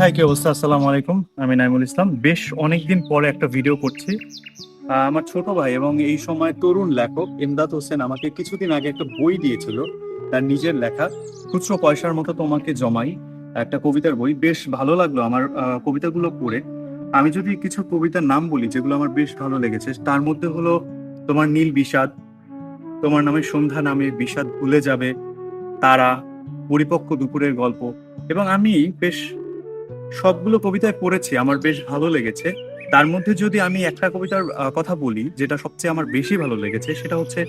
High, কি অবস্থা? আসসালামু আলাইকুম। আমি নাইমুল ইসলাম। বেশ অনেকদিন পরে একটা ভিডিও করছি। আমার ছোট ভাই এবং এই সময় তরুণ লেখক ইমদাদ হোসেন আমাকে কিছুদিন আগে একটা বই দিয়েছিল, তার নিজের লেখা, খুচরো পয়সার মতো তোমাকে জমাই, একটা কবিতার বই। বেশ ভালো লাগল আমার কবিতাগুলো পড়ে। আমি যদি কিছু কবিতার নাম বলি, যেগুলো আমার বেশ ভালো লেগেছে, তার মধ্যে হলো তোমার নীল বিষাদ, তোমার নামে সন্ধ্যা নামে বিষাদ ভুলে যাবে, তারা, পরিপক্ক দুপুরের গল্প। এবং আমি বেশ সবগুলো কবিতায় পড়েছি, আমার বেশ ভালো লেগেছে। তার মধ্যে যদি আমি একটা কবিতার কথা বলি, যেটা সবচেয়ে আমার বেশি ভালো লেগেছে, সেটা হচ্ছে,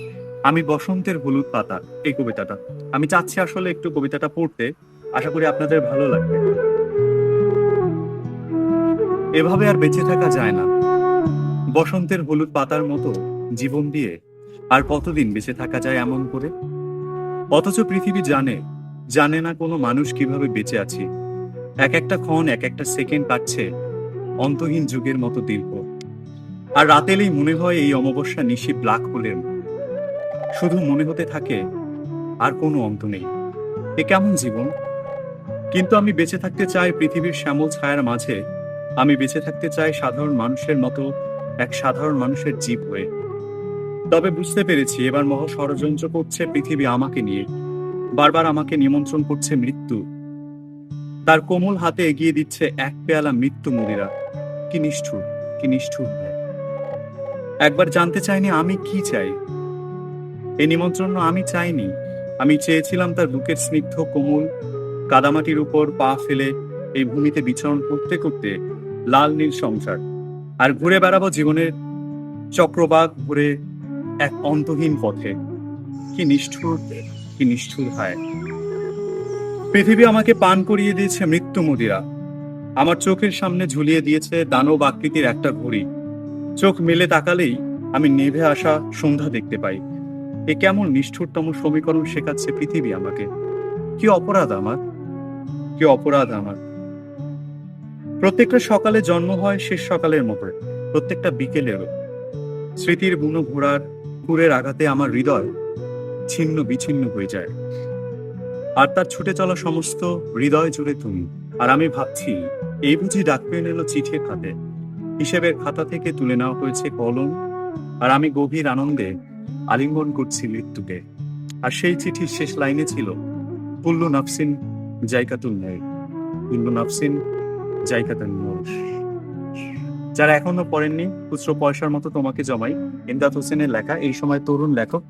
আমি বসন্তের হলুদ পাতা এই কবিতাটা। আমি চাচ্ছি আসলে একটু কবিতাটা পড়তে, আশা করি আপনাদের ভালো লাগবে। এভাবে আর বেঁচে থাকা যায় না। বসন্তের হলুদ পাতার মতো জীবন দিয়ে, আর কতদিন বেঁচে থাকা যায় এমন করে? অথচ পৃথিবী জানে জানে না কোনো মানুষ কীভাবে বেঁচে আছি। এক একটা ক্ষণ এক একটা সেকেন্ড কাটছে অন্তহীন যুগের মতো দীর্ঘ। আর রাত এলেই মনে হয় এই অমাবস্যা নিশি ব্ল্যাক হোলের শুধু মনে হতে থাকে, আর কোনো অন্ত নেই। এ কেমন জীবন? কিন্তু আমি বেঁচে থাকতে চাই পৃথিবীর শ্যামল ছায়ার মাঝে। আমি বেঁচে থাকতে চাই সাধারণ মানুষের মতো এক সাধারণ মানুষের জীব হয়ে। তবে বুঝতে পেরেছি এবার মহা ষড়যন্ত্র করছে পৃথিবী আমাকে নিয়ে। বারবার আমাকে নিমন্ত্রণ করছে মৃত্যু। তার কোমল হাতে এগিয়ে দিচ্ছে এক পেয়ালা মৃত্যু মদিরা। কি নিষ্ঠুর কি নিষ্ঠুর একবার জানতে চাইনি আমি কি চাই। এই নিমন্ত্রণ আমি চাইনি। আমি চেয়েছিলাম তার বুকের স্নিগ্ধ কোমল কাদামাটির উপর পা ফেলে এই ভূমিতে বিচরণ করতে করতে লাল নীল সংসার আর ঘুরে বেড়াবো জীবনের চক্রবাক ঘুরে এক অন্তহীন পথে। কি নিষ্ঠুর কি নিষ্ঠুর হয়। পৃথিবী আমাকে পান করিয়ে দিয়েছে মৃত্যু মদিরা। আমার চোখের সামনে ঝুলিয়ে দিয়েছে দানব আকৃতির একটা ঘড়ি। চোখ মেলে তাকালেই আমি নেভে আসা সন্ধ্যা দেখতে পাই। এ কেমন নিষ্ঠুরতম সমীকরণ শেখাচ্ছে পৃথিবী আমাকে। কি অপরাধ আমার? কি অপরাধ আমার? প্রত্যেকটা সকালে জন্ম হয় শেষ সকালের মতো, প্রত্যেকটা বিকেলেরও স্মৃতির বুনো ঘোড়ার কুরের আঘাতে আমার হৃদয় ছিন্ন বিচ্ছিন্ন হয়ে যায়। আর তার ছুটে চলা সমস্ত হৃদয় জুড়ে তুমি। আর আমি ভাবছি, এই বুঝি ডাক পেয়ে নিল চিঠির খাতে। হিসেবের খাতা থেকে তুলে নেওয়া হয়েছে কলম। আর আমি গভীর আনন্দে আলিঙ্গন করছি মৃত্যুকে। আর সেই চিঠির শেষ লাইনে ছিল পুল্লু নাফসিন জায়কাতুল নেই কুল্লু নাফসিন জায়কাতুল নূর যারা এখনও পড়েননি, খুচরো পয়সার মতো তোমাকে জমাই। ইমদাদ হোসেনের লেখা, এই সময় তরুণ লেখক।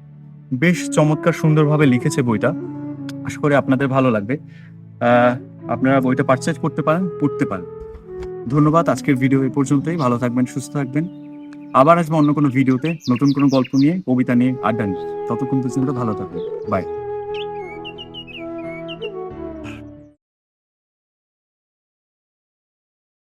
বেশ চমৎকার সুন্দরভাবে লিখেছে বইটা। আশা করি আপনাদের ভালো লাগবে। আপনারা বইটা পারচেজ করতে পারেন, পড়তে পারেন। ধন্যবাদ, আজকের ভিডিও এই পর্যন্তই। ভালো থাকবেন, সুস্থ থাকবেন। আবার আসব অন্য কোনো ভিডিওতে নতুন কোনো গল্প নিয়ে, কবিতা নিয়ে, আড্ডা নিয়ে। ততক্ষণ পর্যন্ত ভালো থাকবেন। বাই